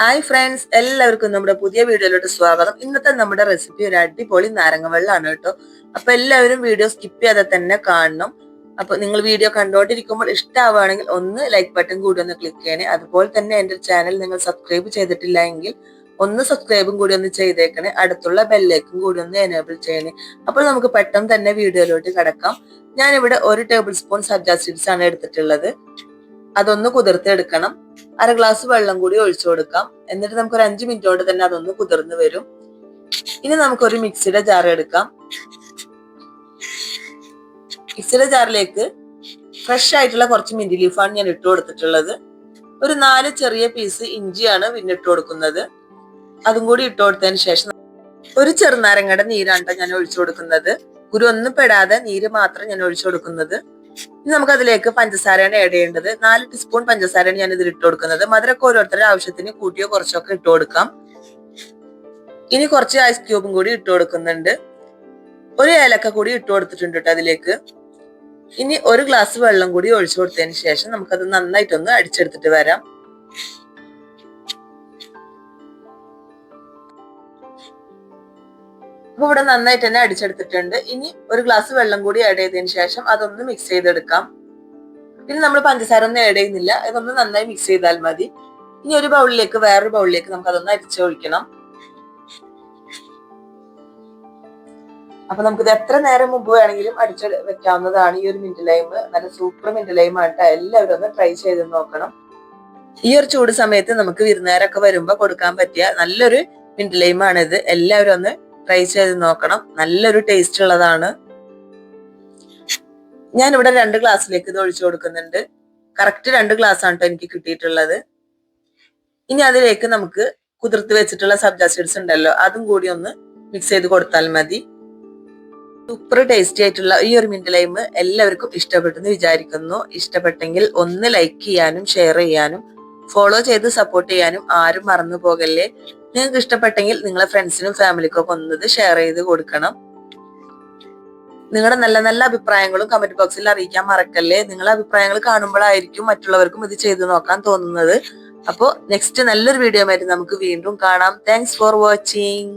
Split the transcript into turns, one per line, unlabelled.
Hi friends എല്ലാവർക്കും നമ്മുടെ പുതിയ വീഡിയോയിലോട്ട് സ്വാഗതം. ഇന്നത്തെ നമ്മുടെ റെസിപ്പി ഒരു അടിപൊളി നാരങ്ങ വെള്ളമാണ് കേട്ടോ. അപ്പൊ എല്ലാവരും വീഡിയോ സ്കിപ്പ് ചെയ്യാതെ തന്നെ കാണണം. അപ്പൊ നിങ്ങൾ വീഡിയോ കണ്ടുകൊണ്ടിരിക്കുമ്പോൾ ഇഷ്ടമാവുകയാണെങ്കിൽ ഒന്ന് ലൈക്ക് ബട്ടൺ കൂടി ഒന്ന് ക്ലിക്ക് ചെയ്യണേ. അതുപോലെ തന്നെ എന്റെ ചാനൽ നിങ്ങൾ സബ്സ്ക്രൈബ് ചെയ്തിട്ടില്ല എങ്കിൽ ഒന്ന് സബ്സ്ക്രൈബും കൂടി ഒന്ന് ചെയ്തേക്കണേ. അടുത്തുള്ള ബെല്ലേക്കും കൂടി ഒന്ന് എനേബിൾ ചെയ്യണേ. അപ്പോൾ നമുക്ക് പെട്ടെന്ന് തന്നെ വീഡിയോയിലോട്ട് കിടക്കാം. ഞാനിവിടെ ഒരു ടേബിൾ സ്പൂൺ സബ്ജാ സീഡ്സ് ആണ് എടുത്തിട്ടുള്ളത്. അതൊന്ന് കുതിർത്തെടുക്കണം. അര ഗ്ലാസ് വെള്ളം കൂടി ഒഴിച്ചു കൊടുക്കാം. എന്നിട്ട് നമുക്ക് ഒരു അഞ്ച് മിനിറ്റ് കൊണ്ട് തന്നെ അതൊന്ന് കുതിർന്ന് വരും. ഇനി നമുക്കൊരു മിക്സിയുടെ ജാർ എടുക്കാം. മിക്സിയുടെ ജാറിലേക്ക് ഫ്രഷ് ആയിട്ടുള്ള കുറച്ച് മിന്റി ലീഫാണ് ഞാൻ ഇട്ട് കൊടുത്തിട്ടുള്ളത്. ഒരു നാല് ചെറിയ പീസ് ഇഞ്ചിയാണ് പിന്നെ ഇട്ട് കൊടുക്കുന്നത്. അതും കൂടി ഇട്ട് കൊടുത്തതിന് ശേഷം ഒരു ചെറുനാരങ്ങയുടെ നീരാണ് ഞാൻ ഒഴിച്ചു കൊടുക്കുന്നത്. കുരു ഒന്നും പെടാതെ നീര് മാത്രം ഞാൻ ഒഴിച്ചു കൊടുക്കുന്നത്. ഇനി നമുക്ക് അതിലേക്ക് പഞ്ചസാരയാണ് ആഡ് ചെയ്യേണ്ടത്. നാല് ടീസ്പൂൺ പഞ്ചസാരയാണ് ഞാൻ ഇതിൽ ഇട്ട് കൊടുക്കുന്നത്. മധുരമൊക്കെ ഓരോരുത്തരുടെ ആവശ്യത്തിന് കൂട്ടിയോ കുറച്ചൊക്കെ ഇട്ട് കൊടുക്കാം. ഇനി കുറച്ച് ഐസ് ക്യൂബും കൂടി ഇട്ട് കൊടുക്കുന്നുണ്ട്. ഒരു ഏലക്ക കൂടി ഇട്ട് കൊടുത്തിട്ടുണ്ട് കേട്ടോ അതിലേക്ക്. ഇനി ഒരു ഗ്ലാസ് വെള്ളം കൂടി ഒഴിച്ചു കൊടുത്തതിന് ശേഷം നമുക്കത് നന്നായിട്ടൊന്ന് അടിച്ചെടുത്തിട്ട് വരാം. അപ്പൊ ഇവിടെ നന്നായിട്ട് തന്നെ അടിച്ചെടുത്തിട്ടുണ്ട്. ഇനി ഒരു ഗ്ലാസ് വെള്ളം കൂടി ആഡ് ചെയ്തതിന് ശേഷം അതൊന്ന് മിക്സ് ചെയ്തെടുക്കാം. പിന്നെ നമ്മൾ പഞ്ചസാര ഒന്നും ആഡ് ചെയ്യുന്നില്ല. ഇതൊന്ന് നന്നായി മിക്സ് ചെയ്താൽ മതി. ഇനി ഒരു ബൗളിലേക്ക് വേറൊരു ബൗളിലേക്ക് നമുക്ക് അതൊന്ന് അരിച്ചൊഴിക്കണം അപ്പൊ നമുക്കിത് എത്ര നേരം മുമ്പ് വേണമെങ്കിലും അടിച്ച് വെക്കാവുന്നതാണ്. ഈ ഒരു മിന്റ് ലൈം നല്ല സൂപ്പർ മിന്റ് ലൈം ആയിട്ട് എല്ലാവരും ഒന്ന് ട്രൈ ചെയ്ത് നോക്കണം. ഈ ഒരു ചൂട് സമയത്ത് നമുക്ക് വിരുന്നേരൊക്കെ വരുമ്പോ കൊടുക്കാൻ പറ്റിയ നല്ലൊരു മിന്റ് ലൈമാണിത് എല്ലാവരും ഒന്ന് ട്രൈ ചെയ്ത് നോക്കണം. നല്ലൊരു ടേസ്റ്റ് ഉള്ളതാണ്. ഞാൻ ഇവിടെ രണ്ട് ഗ്ലാസ്സിലേക്ക് ഇത് ഒഴിച്ചു കൊടുക്കുന്നുണ്ട്. കറക്റ്റ് രണ്ട് ഗ്ലാസ് ആണ് കേട്ടോ എനിക്ക് കിട്ടിയിട്ടുള്ളത്. ഇനി അതിലേക്ക് നമുക്ക് കുതിർത്ത് വെച്ചിട്ടുള്ള സബ്ജാ സീഡ്സ് ഉണ്ടല്ലോ അതും കൂടി ഒന്ന് മിക്സ് ചെയ്ത് കൊടുത്താൽ മതി. സൂപ്പർ ടേസ്റ്റി ആയിട്ടുള്ള ഈ ഒരു മിന്റ് ലൈം എല്ലാവർക്കും ഇഷ്ടപ്പെട്ടെന്ന് വിചാരിക്കുന്നു. ഇഷ്ടപ്പെട്ടെങ്കിൽ ഒന്ന് ലൈക്ക് ചെയ്യാനും ഷെയർ ചെയ്യാനും ഫോളോ ചെയ്ത് സപ്പോർട്ട് ചെയ്യാനും ആരും മറന്നു പോകല്ലേ? നിങ്ങൾക്ക് ഇഷ്ടപ്പെട്ടെങ്കിൽ നിങ്ങളെ ഫ്രണ്ട്സിനും ഫാമിലിക്കും ഒക്കെ ഒന്നത് ഷെയർ ചെയ്ത് കൊടുക്കണം. നിങ്ങളുടെ നല്ല നല്ല അഭിപ്രായങ്ങളും കമന്റ് ബോക്സിൽ അറിയിക്കാൻ മറക്കല്ലേ? നിങ്ങളുടെ അഭിപ്രായങ്ങൾ കാണുമ്പോഴായിരിക്കും മറ്റുള്ളവർക്കും ഇത് ചെയ്തു നോക്കാൻ തോന്നുന്നത്. അപ്പോൾ നെക്സ്റ്റ് നല്ലൊരു വീഡിയോ ആയിട്ട് നമുക്ക് വീണ്ടും കാണാം. Thanks for watching